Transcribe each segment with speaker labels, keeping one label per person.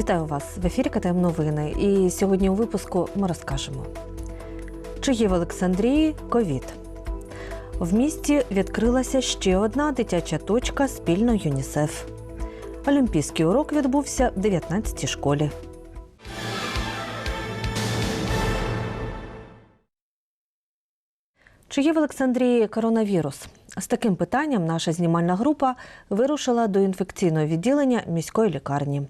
Speaker 1: Вітаю вас в ефірі КТМ Новини. І сьогодні у випуску ми розкажемо, чи є в Олександрії ковід. В місті відкрилася ще одна дитяча точка спільно ЮНІСЕФ. Олімпійський урок відбувся в 19-й школі. Чи є в Олександрії коронавірус? З таким питанням наша знімальна група вирушила до інфекційного відділення міської лікарні.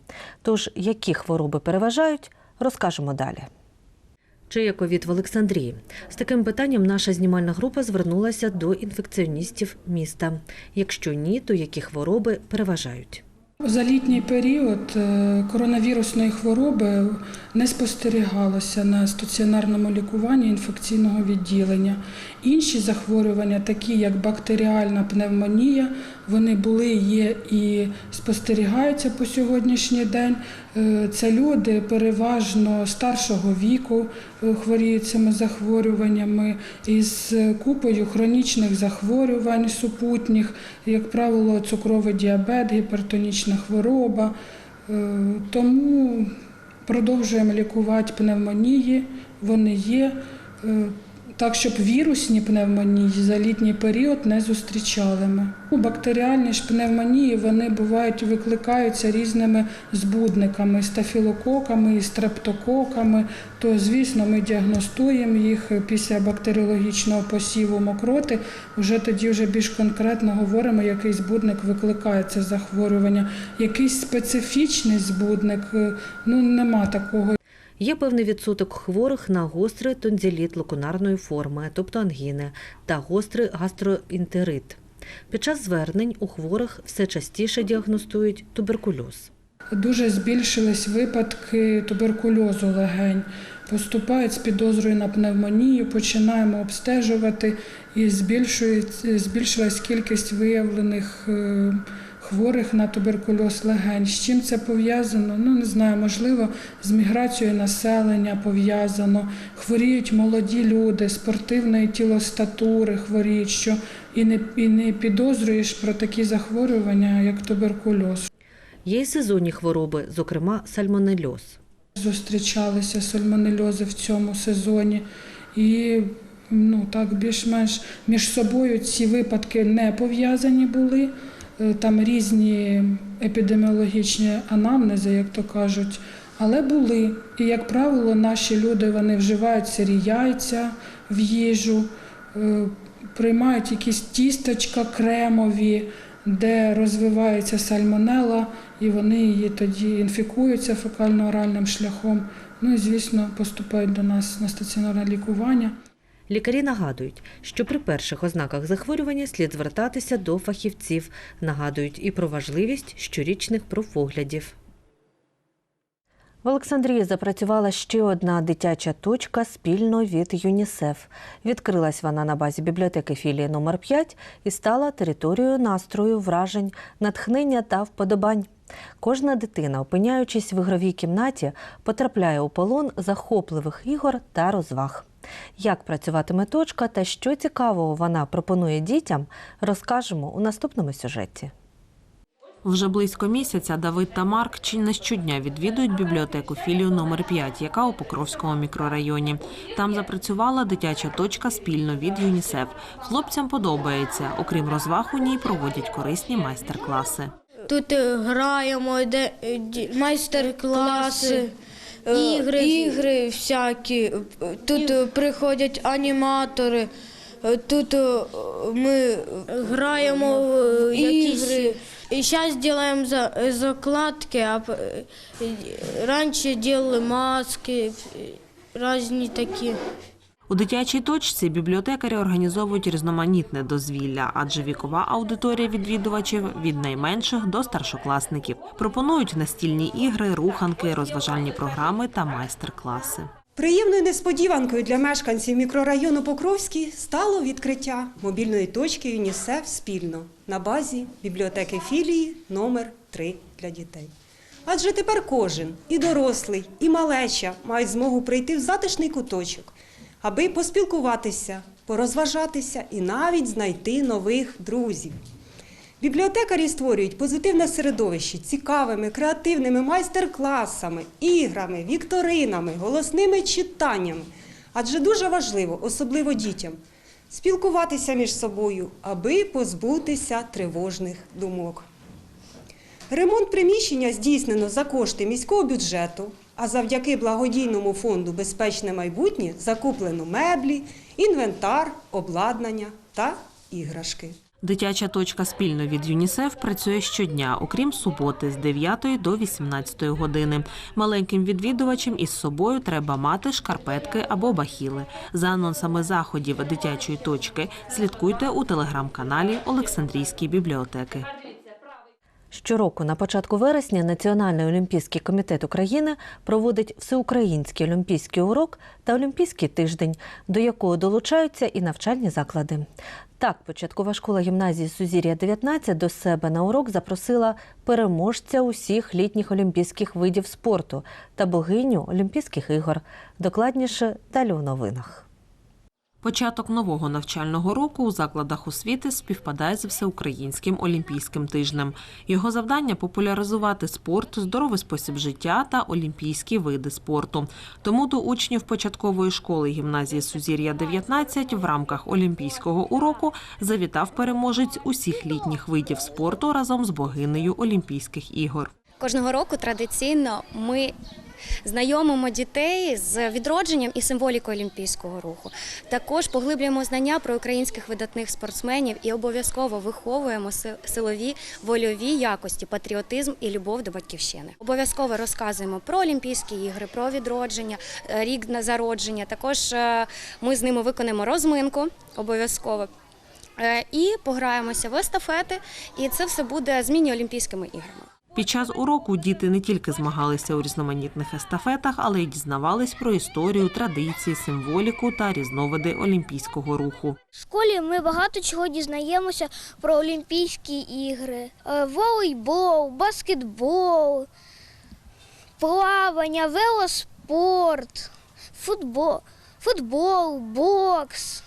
Speaker 1: Тож, які хвороби переважають, розкажемо далі. Чи є ковід в Олександрії? З таким питанням наша знімальна група звернулася до інфекціоністів міста. Якщо ні, то які хвороби переважають?
Speaker 2: За літній період е, коронавірусної хвороби не спостерігалося на стаціонарному лікуванні інфекційного відділення. Інші захворювання, такі як бактеріальна пневмонія, вони були, є і спостерігаються по сьогоднішній день. Е, Це люди переважно старшого віку е, хворіють цими захворюваннями із купою хронічних захворювань супутніх, як правило, цукровий діабет, гіпертонічна хвороба. Е, Тому продовжуємо лікувати пневмонії, вони є. Так, щоб вірусні пневмонії за літній період не зустрічали ми. Ну, Бактеріальні ж пневмонії вони бувають, викликаються різними збудниками, стафілококами і стрептококами. То, звісно, ми діагностуємо їх після бактеріологічного посіву мокроти. Вже тоді вже більш конкретно говоримо, який збудник викликає це захворювання. Якийсь специфічний збудник, ну нема такого.
Speaker 1: Є певний відсоток хворих на гострий тонзиліт локунарної форми, тобто ангіни, та гострий гастроінтерит. Під час звернень у хворих все частіше діагностують туберкульоз.
Speaker 2: Дуже збільшились випадки туберкульозу легень. Поступають з підозрою на пневмонію, починаємо обстежувати і збільшилась кількість виявлених е, хворих на туберкульоз легень. З чим це пов'язано? Ну не знаю, можливо, з міграцією населення пов'язано. Хворіють молоді люди, спортивної тілостатури хворіють, що і не, і не підозрюєш про такі захворювання, як туберкульоз.
Speaker 1: Є й сезонні хвороби, зокрема сальмонельоз.
Speaker 2: Зустрічалися сальмонельози в цьому сезоні, і ну так більш-менш між собою ці випадки не пов'язані були. Е, Там різні епідеміологічні анамнези, як то кажуть, але були. І, як правило, наші люди вони вживають сирі яйця в їжу, е, приймають якісь тістечка кремові, де розвивається сальмонела, і вони її тоді інфікуються фекально-оральним шляхом. Ну і звісно, поступають до нас на стаціонарне лікування.
Speaker 1: Лікарі нагадують, що при перших ознаках захворювання слід звертатися до фахівців. Нагадують і про важливість щорічних профоглядів. В Олександрії запрацювала ще одна дитяча точка спільно від ЮНІСЕФ. Відкрилась вона на базі бібліотеки філії номер 5 і стала територією настрою, вражень, натхнення та вподобань. Кожна дитина, опиняючись в ігровій кімнаті, потрапляє у полон захопливих ігор та розваг. Як працюватиме точка та що цікавого вона пропонує дітям, розкажемо у наступному сюжеті.
Speaker 3: Вже близько місяця Давид та Марк чи не щодня відвідують бібліотеку філію номер 5 яка у Покровському мікрорайоні. Там запрацювала дитяча точка спільно від ЮНІСЕФ. Хлопцям подобається. Окрім розваг, у ній проводять корисні майстер-класи.
Speaker 4: Тут е, граємо, де е, майстер-класи,
Speaker 5: Е,
Speaker 4: ігри, ігри всякі. Тут приходять аніматори. Тут ми граємо в якісь І зараз е, закладки, а п- е, раніше робили маски, е, різні такі.
Speaker 3: У дитячій точці бібліотекарі організовують різноманітне дозвілля, адже вікова аудиторія відвідувачів від найменших до старшокласників. Пропонують настільні ігри, руханки, розважальні програми та майстер-класи.
Speaker 6: Приємною несподіванкою для мешканців мікрорайону Покровський стало відкриття мобільної точки ЮНІСЕФ спільно на базі бібліотеки філії номер 3 для дітей. Адже тепер кожен, і дорослий, і малеча мають змогу прийти в затишний куточок, аби поспілкуватися, порозважатися і навіть знайти нових друзів. Бібліотекарі створюють позитивне середовище цікавими, креативними майстер-класами, іграми, вікторинами, голосними читаннями. Адже дуже важливо, особливо дітям, спілкуватися між собою, аби позбутися тривожних думок. Ремонт приміщення здійснено за кошти міського бюджету, а завдяки благодійному фонду Безпечне майбутнє закуплено меблі, інвентар, обладнання та іграшки.
Speaker 3: Дитяча точка спільно від ЮНІСЕФ працює щодня, окрім суботи, з 9 до 18 години. Маленьким відвідувачам із собою треба мати шкарпетки або бахіли. За анонсами заходів дитячої точки слідкуйте у телеграм-каналі Олександрійської бібліотеки.
Speaker 1: Щороку на початку вересня Національний олімпійський комітет України проводить всеукраїнський олімпійський урок та олімпійський тиждень, до якого долучаються і навчальні заклади. Так, початкова школа гімназії Сузір'я 19 до себе на урок запросила переможця усіх літніх олімпійських видів спорту та богиню Олімпійських ігор. Докладніше далі у новинах.
Speaker 3: Початок нового навчального року у закладах освіти співпадає з всеукраїнським олімпійським тижнем. Його завдання популяризувати спорт, здоровий спосіб життя та олімпійські види спорту. Тому до учнів початкової школи гімназії Сузір'я 19 в рамках олімпійського уроку завітав переможець усіх літніх видів спорту разом з богинею Олімпійських ігор.
Speaker 5: Кожного року традиційно ми знайомимо дітей з відродженням і символікою олімпійського руху. Також поглиблюємо знання про українських видатних спортсменів і обов'язково виховуємо силові вольові якості, патріотизм і любов до батьківщини. Обов'язково розказуємо про Олімпійські ігри, про відродження, е, рік на зародження. Також е, ми з ними виконаємо розминку обов'язково. Е, І пограємося в естафети, і це все буде змінні Олімпійськими іграми.
Speaker 3: Під час уроку діти не тільки змагалися у різноманітних естафетах, але й дізнавались про історію, традиції, символіку та різновиди олімпійського руху.
Speaker 7: В школі ми багато чого дізнаємося про Олімпійські ігри: Е, волейбол, баскетбол, плавання, велоспорт, футбол, футбол, бокс.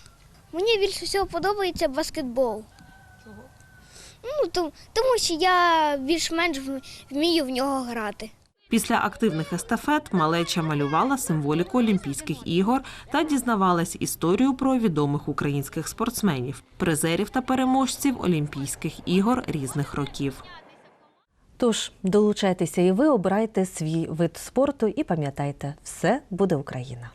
Speaker 7: Мені більше всього подобається баскетбол. Ну, тому, тому що я більш-менш вмію в нього грати.
Speaker 3: Після активних естафет малеча малювала символіку Олімпійських ігор та дізнавалась історію про відомих українських спортсменів, призерів та переможців Олімпійських ігор різних років.
Speaker 1: Тож долучайтеся і ви обирайте свій вид спорту і пам'ятайте, все буде Україна.